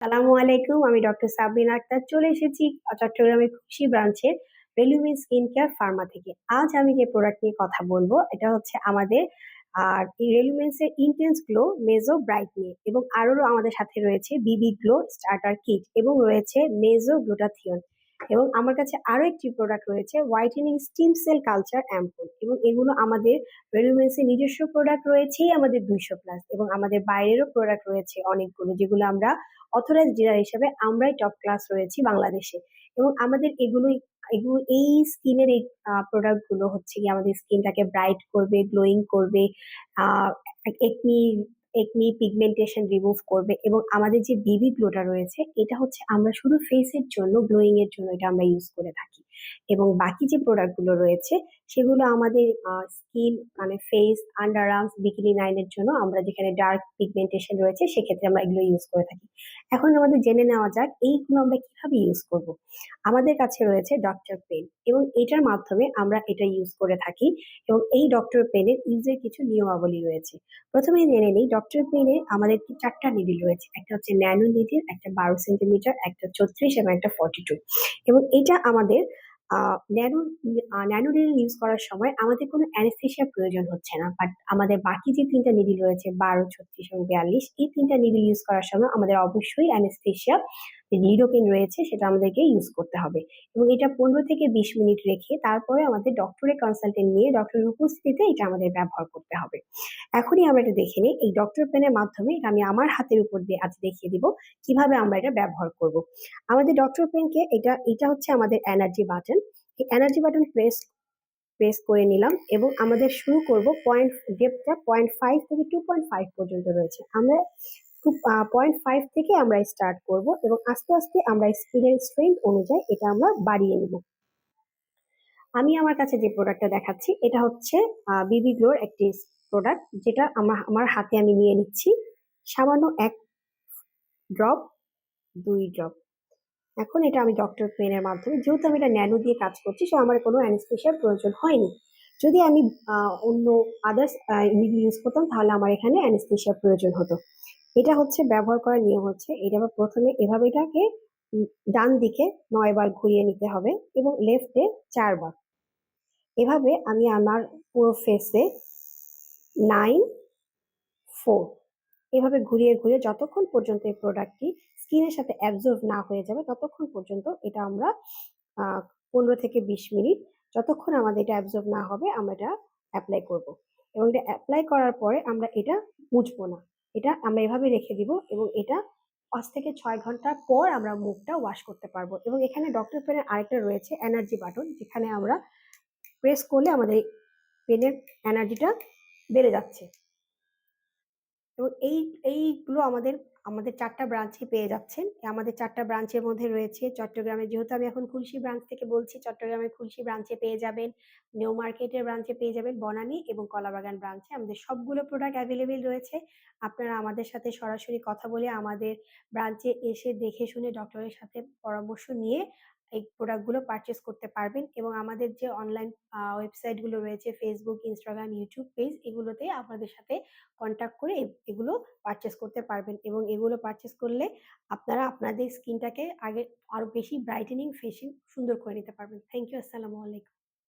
সালামু আলাইকুম, আমি ডক্টর সাবিনা আক্তার। চলে এসেছি চট্টগ্রামের খুশি ব্রাঞ্চের রেলুমিন স্কিন কেয়ার ফার্মা থেকে। আজ আমি যে প্রোডাক্ট নিয়ে কথা বলব, এটা হচ্ছে আমাদের, আর এই রেলুমেন্স এর ইন্টেন্স গ্লো মেজো ব্রাইট নিয়ে এবং আরও আমাদের সাথে রয়েছে বিবি গ্লো স্টার্টার কিট এবং রয়েছে মেজো গ্লুটাথিয়ন এবং আমার কাছে আরও একটি প্রোডাক্ট রয়েছে whitening stem cell culture ampoule এবং এগুলো আমাদের রেলুমেন্স এর নিজস্ব প্রোডাক্ট রয়েছেই আমাদের দুইশো প্লাস এবং আমাদের বাইরেরও প্রোডাক্ট রয়েছে অনেকগুলো যেগুলো আমরা অথরাইজ ডিলার হিসেবে আমরাই টপ ক্লাস রয়েছি বাংলাদেশে এবং আমাদের এগুলোই, এগুলো এই স্কিনের এই প্রোডাক্টগুলো হচ্ছে কি আমাদের স্কিনটাকে ব্রাইট করবে গ্লোয়িং করবে একনি একনি পিগমেন্টেশন রিমুভ করবে এবং আমাদের যে বিবি গ্লোটা রয়েছে, এটা হচ্ছে আমরা শুধু ফেসের জন্য গ্লোয়িং এর জন্য এটা আমরা ইউজ করে থাকি। এবং বাকি যে প্রোডাক্টগুলো রয়েছে, সেগুলো আমাদের স্কিন মানে ফেস আন্ডার আর্মস বিকিনি লাইনের জন্য আমরা যেখানে ডার্ক পিগমেন্টেশন রয়েছে, সেক্ষেত্রে আমরা এগুলো ইউজ করে থাকি। এখন আমাদের জেনে নেওয়া যাক, এইগুলো আমরা কীভাবে ইউজ করব? আমাদের কাছে রয়েছে ডক্টর পেন এবং এটার মাধ্যমে আমরা এটা ইউজ করে থাকি এবং এই ডক্টর পেনের ইউজের কিছু নিয়মাবলী রয়েছে। প্রথমে জেনে নিই ডক্টর পেনে আমাদের চারটা নিডিল রয়েছে? একটা হচ্ছে ন্যানো নিডিল একটা বারো সেন্টিমিটার একটা ছত্রিশ এবং একটা ফর্টি টু এবং এটা আমাদের ন্যানো ন্যানো নিডল ইউজ করার সময় আমাদের কোনো অ্যানেস্থেশিয়ার প্রয়োজন হচ্ছে না। বাট আমাদের বাকি যে তিনটা নিডিল রয়েছে, বারো, ছত্রিশ এবং বিয়াল্লিশ, এই তিনটা নিডিল ইউজ করার সময় আমাদের অবশ্যই অ্যানেস্থেশিয়া যে লিডোপিন রয়েছে সেটা আমাদেরকে ইউজ করতে হবে। এবং এটা পনেরো থেকে বিশ মিনিট রেখে তারপরে আমাদের ডক্টরের কনসালটেন্ট নিয়ে ডক্টরের উপস্থিতিতে এটা আমাদের ব্যবহার করতে হবে। এখনই আমরা এটা দেখে নিই। এই ডক্টর পেনের মাধ্যমে এটা আমি আমার হাতের উপর দিয়ে আজ দেখিয়ে দিব কীভাবে আমরা এটা ব্যবহার করব। আমাদের ডক্টর পেনকে এটা এটা হচ্ছে আমাদের এনার্জি বাটন এই এনার্জি বাটন প্রেস প্রেস করে নিলাম এবং আমাদের শুরু করব পয়েন্ট ডেপটা পয়েন্ট ফাইভ থেকে টু পয়েন্ট ফাইভ পর্যন্ত রয়েছে। আমরা টু পয়েন্ট ফাইভ থেকে আমরা স্টার্ট করব এবং আস্তে আস্তে আমরা স্কিনের স্ট্রেংথ অনুযায়ী এটা আমরা বাড়িয়ে নেব। আমি আমার কাছে যে প্রোডাক্টটা দেখাচ্ছি, এটা হচ্ছে বিবি গ্লোর একটি প্রোডাক্ট যেটা আমার আমার হাতে আমি নিয়ে নিচ্ছি। সামান্য এক ড্রপ দুই ড্রপ এখন এটা আমি ডক্টর পেনের মাধ্যমে, যেহেতু আমি এটা ন্যানো দিয়ে কাজ করছি সো আমার কোনো অ্যানেস্থেশিয়ার প্রয়োজন হয়নি। যদি আমি অন্য আদার্স ইউজ করতাম, তাহলে আমার এখানে অ্যানেস্থেশিয়ার প্রয়োজন হতো। এটা হচ্ছে ব্যবহার করার নিয়ম হচ্ছে, এটা প্রথমে এভাবে এটাকে ডান দিকে নয় বার ঘুরিয়ে নিতে হবে এবং লেফটে চারবার এভাবে আমি আমার পুরো ফেসে নাইন ফোর এভাবে ঘুরিয়ে ঘুরিয়ে যতক্ষণ পর্যন্ত এই প্রোডাক্টটি স্কিনের সাথে অ্যাবজর্ভ না হয়ে যাবে, ততক্ষণ পর্যন্ত এটা আমরা পনেরো থেকে বিশ মিনিট যতক্ষণ আমাদের এটা অ্যাবজর্ভ না হবে, আমরা এটা অ্যাপ্লাই করব। এবং এটা অ্যাপ্লাই করার পরে আমরা এটা মুছবো না। এটা আমরা এভাবে রেখে দিব এবং এটা পাঁচ থেকে ছয় ঘণ্টা পর আমরা মুখটা ওয়াশ করতে পারব। এবং এখানে ডক্টর পেনের আরেকটা রয়েছে এনার্জি বাটন যেখানে আমরা প্রেস করলে আমাদের পেনের এনার্জিটা বেড়ে যাচ্ছে। এবং এই, এইগুলো আমাদের আমাদের চারটা ব্রাঞ্চে পেয়ে যাচ্ছেন। আমাদের চারটা ব্রাঞ্চের মধ্যে রয়েছে চট্টগ্রামে, যেহেতু আমি এখন খুলশি ব্রাঞ্চ থেকে বলছি, চট্টগ্রামের খুলশি ব্রাঞ্চে পেয়ে যাবেন নিউ মার্কেটের ব্রাঞ্চে পেয়ে যাবেন, বনানী এবং কলাবাগান ব্রাঞ্চে আমাদের সবগুলো প্রোডাক্ট অ্যাভেলেবেল রয়েছে। আপনারা আমাদের সাথে সরাসরি কথা বলে আমাদের ব্রাঞ্চে এসে দেখে শুনে ডক্টরের সাথে পরামর্শ নিয়ে এই প্রোডাক্টগুলো পারচেস করতে পারবেন এবং আমাদের যে অনলাইন ওয়েবসাইটগুলো রয়েছে ফেসবুক ইনস্টাগ্রাম ইউটিউব পেজ এগুলোতে আপনাদের সাথে কন্ট্যাক্ট করে এগুলো পারচেস করতে পারবেন এবং এগুলো পারচেস করলে আপনারা আপনাদের স্কিনটাকে আগে আরও বেশি ব্রাইটেনিং ফেসিং সুন্দর করে নিতে পারবেন। থ্যাংক ইউ আসসালামু আলাইকুম।